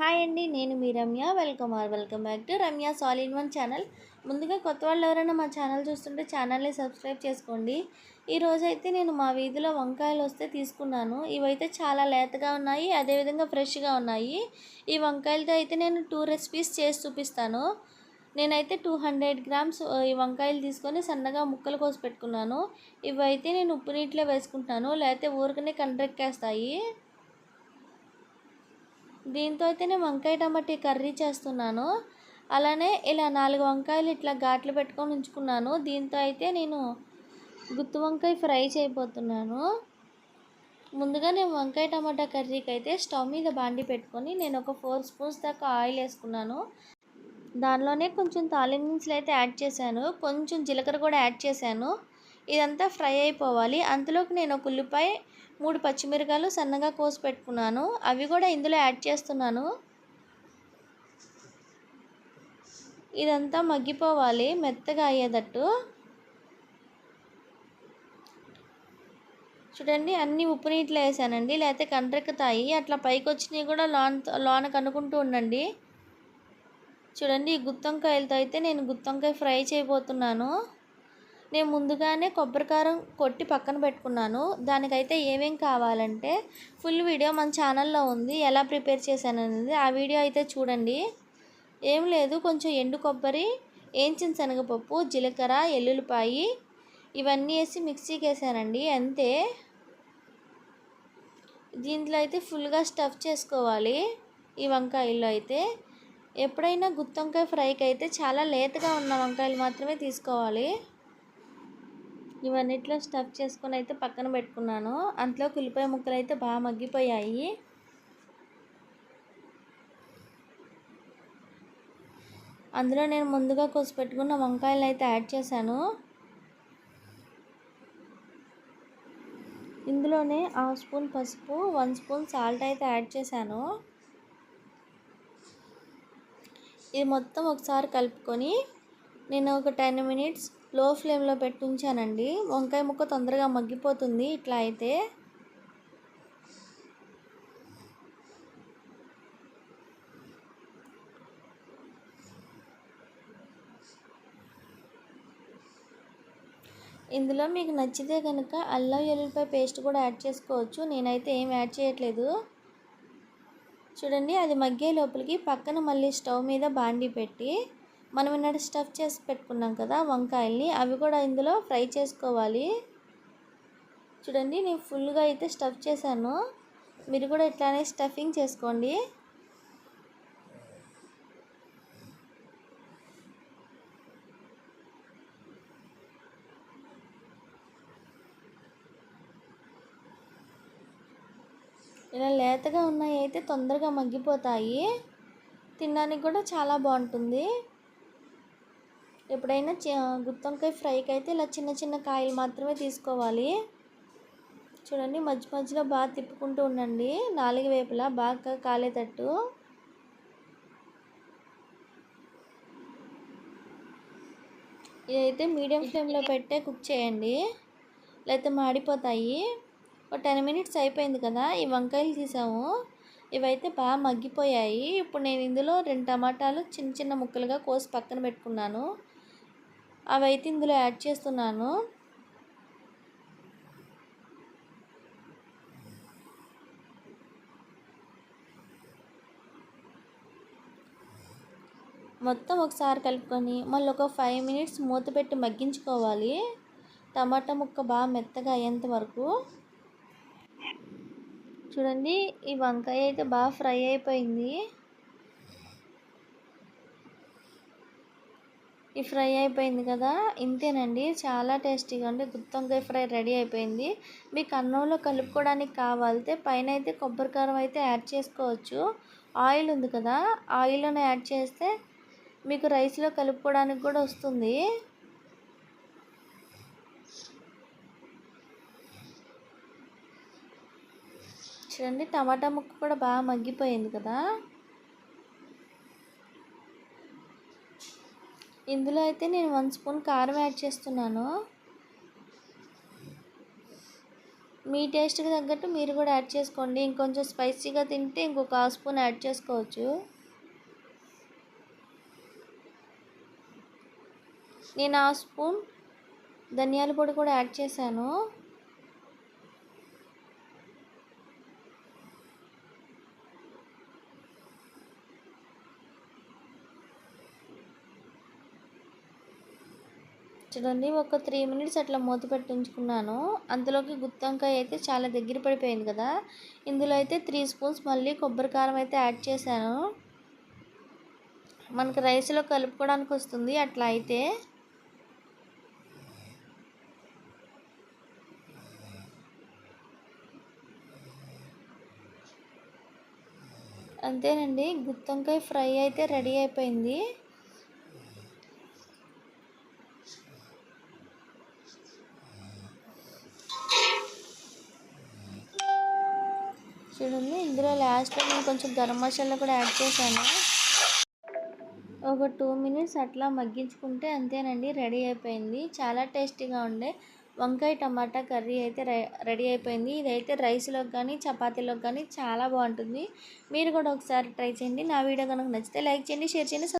Hi అండి నేను మీ Ramya. Welcome or welcome back to Ramya all in one channel. ముందుగా కొత్త వాళ్ళు ఎవరైనా మా ఛానల్ చూస్తుంటే ఛానల్ని సబ్స్క్రైబ్ చేసుకోండి. ఈరోజు అయితే నేను మా వీధిలో వంకాయలు వస్తే తీసుకున్నాను. ఇవైతే చాలా లేతగా ఉన్నాయి అదేవిధంగా ఫ్రెష్గా ఉన్నాయి. ఈ వంకాయలతో అయితే నేను టూ రెసిపీస్ చేసి చూపిస్తాను. నేనైతే టూ హండ్రెడ్ గ్రామ్స్ ఈ వంకాయలు తీసుకొని సన్నగా ముక్కలు కోసి పెట్టుకున్నాను. ఇవైతే నేను ఉప్పు నీటిలో వేసుకుంటాను లేకపోతే ఊరికనే కండ్రెక్కేస్తాయి. దీంతో అయితే నేను వంకాయ టమాటీ కర్రీ చేస్తున్నాను. అలానే ఇలా నాలుగు వంకాయలు ఇట్లా ఘాట్లు పెట్టుకొని ఉంచుకున్నాను. దీంతో అయితే నేను గుత్తి వంకాయ ఫ్రై చేయబోతున్నాను. ముందుగా నేను వంకాయ టమాటా కర్రీకి అయితే స్టవ్ మీద బాండి పెట్టుకొని నేను ఒక ఫోర్ స్పూన్స్ దాకా ఆయిల్ వేసుకున్నాను. దానిలోనే కొంచెం తాలింపులు అయితే యాడ్ చేశాను. కొంచెం జీలకర్ర కూడా యాడ్ చేశాను. ఇదంతా ఫ్రై అయిపోవాలి. అంతలోకి నేను ఒక ఉల్లిపాయ మూడు పచ్చిమిరకాయలు సన్నగా కోసి పెట్టుకున్నాను. అవి కూడా ఇందులో యాడ్ చేస్తున్నాను. ఇదంతా మగ్గిపోవాలి మెత్తగా అయ్యేటట్టు. చూడండి అన్నీ ఉప్పు నీటిలో వేసానండి. లేకపోతే కండ్రెక్కుతాయి. అట్లా పైకి వచ్చినవి కూడా లోన్ లోన కనుక్కుంటూ ఉండండి. చూడండి ఈ గుత్తొంకాయలతో అయితే నేను గుత్తొంకాయ ఫ్రై చేయబోతున్నాను. నేను ముందుగానే కొబ్బరికారం కొట్టి పక్కన పెట్టుకున్నాను. దానికైతే ఏమేం కావాలంటే ఫుల్ వీడియో మన ఛానల్లో ఉంది. ఎలా ప్రిపేర్ చేశాను అనేది ఆ వీడియో అయితే చూడండి. ఏం లేదు కొంచెం ఎండు కొబ్బరి ఏంచిన శనగపప్పు జీలకర్ర ఎల్లుల్లిపాయి ఇవన్నీ వేసి మిక్సీకి వేసానండి అంతే. దీంట్లో అయితే ఫుల్గా స్టఫ్ చేసుకోవాలి ఈ వంకాయల్లో అయితే. ఎప్పుడైనా గుత్తొంకాయ ఫ్రైకి అయితే చాలా లేతగా ఉన్న వంకాయలు మాత్రమే తీసుకోవాలి. ఇవన్నిట్లో స్టఫ్ చేసుకొని అయితే పక్కన పెట్టుకున్నాను. అంట్లో ఉల్లిపాయ ముక్కలు అయితే బాగా మగ్గిపోయాయి. అందులో నేను ముందుగా కోసి పెట్టుకున్న వంకాయలు అయితే యాడ్ చేశాను. ఇందులోనే హాఫ్ స్పూన్ పసుపు వన్ స్పూన్ సాల్ట్ అయితే యాడ్ చేశాను. ఇది మొత్తం ఒకసారి కలుపుకొని నేను ఒక టెన్ మినిట్స్ లో ఫ్లేమ్లో పెట్టి ఉంచానండి వంకాయ ముక్క తొందరగా మగ్గిపోతుంది. ఇట్లా అయితే. ఇందులో మీకు నచ్చితే కనుక అల్లం వెల్లుల్లిపాయ పేస్ట్ కూడా యాడ్ చేసుకోవచ్చు. నేనైతే ఏం యాడ్ చేయట్లేదు. చూడండి అది మగ్గే లోపలికి పక్కన మళ్ళీ స్టవ్ మీద బాండి పెట్టి మనం ఇన్నటి స్టఫ్ చేసి పెట్టుకున్నాం కదా వంకాయల్ని అవి కూడా ఇందులో ఫ్రై చేసుకోవాలి. చూడండి నేను ఫుల్గా అయితే స్టఫ్ చేశాను. మీరు కూడా ఇట్లానే స్టఫింగ్ చేసుకోండి. ఇలా లేతగా ఉన్నాయి అయితే తొందరగా మగ్గిపోతాయి. తినడానికి కూడా చాలా బాగుంటుంది. ఎప్పుడైనా గుత్తొంకాయ ఫ్రైకి అయితే ఇలా చిన్న చిన్న కాయలు మాత్రమే తీసుకోవాలి. చూడండి మధ్య మధ్యలో బాగా తిప్పుకుంటూ ఉండండి. నాలుగు వైపులా బాగా కాలేటట్టు. ఇదైతే మీడియం ఫ్లేమ్లో పెట్టే కుక్ చేయండి. లేకపోతే మాడిపోతాయి. ఒక టెన్ మినిట్స్ అయిపోయింది కదా ఈ వంకాయలు తీసాము. ఇవైతే బాగా మగ్గిపోయాయి. ఇప్పుడు నేను ఇందులో రెండు టమాటాలు చిన్న చిన్న ముక్కలుగా కోసి పక్కన పెట్టుకున్నాను. అవి అయితే ఇందులో యాడ్ చేస్తున్నాను. మొత్తం ఒకసారి కలుపుకొని మళ్ళీ ఒక ఫైవ్ మినిట్స్ మూత పెట్టి మగ్గించుకోవాలి. టమాటా ముక్క బాగా మెత్తగా అయ్యేంత వరకు. చూడండి ఈ వంకాయ అయితే బాగా ఫ్రై అయిపోయింది. ఈ ఫ్రై అయిపోయింది కదా? ఇంతేనండి. చాలా టేస్టీగా ఉండి గుత్తొంకాయ ఫ్రై రెడీ అయిపోయింది. మీకు అన్నంలో కలుపుకోవడానికి కావాలితే పైన అయితే కొబ్బరికారం అయితే యాడ్ చేసుకోవచ్చు. ఆయిల్ ఉంది కదా? ఆయిల్లోనే యాడ్ చేస్తే మీకు రైస్లో కలుపుకోవడానికి కూడా వస్తుంది. చూడండి టమాటా ముక్క కూడా బాగా మగ్గిపోయింది కదా? ఇందులో అయితే నేను వన్ స్పూన్ కారం యాడ్ చేస్తున్నాను. మీ టేస్ట్కి తగ్గట్టు మీరు కూడా యాడ్ చేసుకోండి. ఇంకొంచెం స్పైసీగా తింటే ఇంకొక హాఫ్ స్పూన్ యాడ్ చేసుకోవచ్చు. నేను హాఫ్ స్పూన్ ధనియాల పొడి కూడా యాడ్ చేశాను. చూడండి ఒక త్రీ మినిట్స్ అట్లా మూత పెట్టించుకున్నాను. అందులోకి గుత్తంకాయ అయితే చాలా దగ్గర పడిపోయింది కదా. ఇందులో అయితే త్రీ స్పూన్స్ మళ్ళీ కొబ్బరి కారం అయితే యాడ్ చేశాను. మనకి రైస్లో కలుపుకోవడానికి వస్తుంది అట్లా అయితే. అంతేనండి గుత్తంకాయ ఫ్రై అయితే రెడీ అయిపోయింది. చూడండి. ఇందులో లాస్ట్లో నేను కొంచెం గరం మసాలా కూడా యాడ్ చేశాను. ఒక టూ మినిట్స్ అట్లా మగ్గించుకుంటే అంతేనండి రెడీ అయిపోయింది. చాలా టేస్టీగా ఉండే. వంకాయ టమాటా కర్రీ అయితే రెడీ అయిపోయింది. ఇదైతే రైస్లోకి కానీ చపాతీలోకి కానీ చాలా బాగుంటుంది. మీరు కూడా ఒకసారి ట్రై చేయండి. నా వీడియో కనుక నచ్చితే లైక్ చేయండి షేర్ చేయండి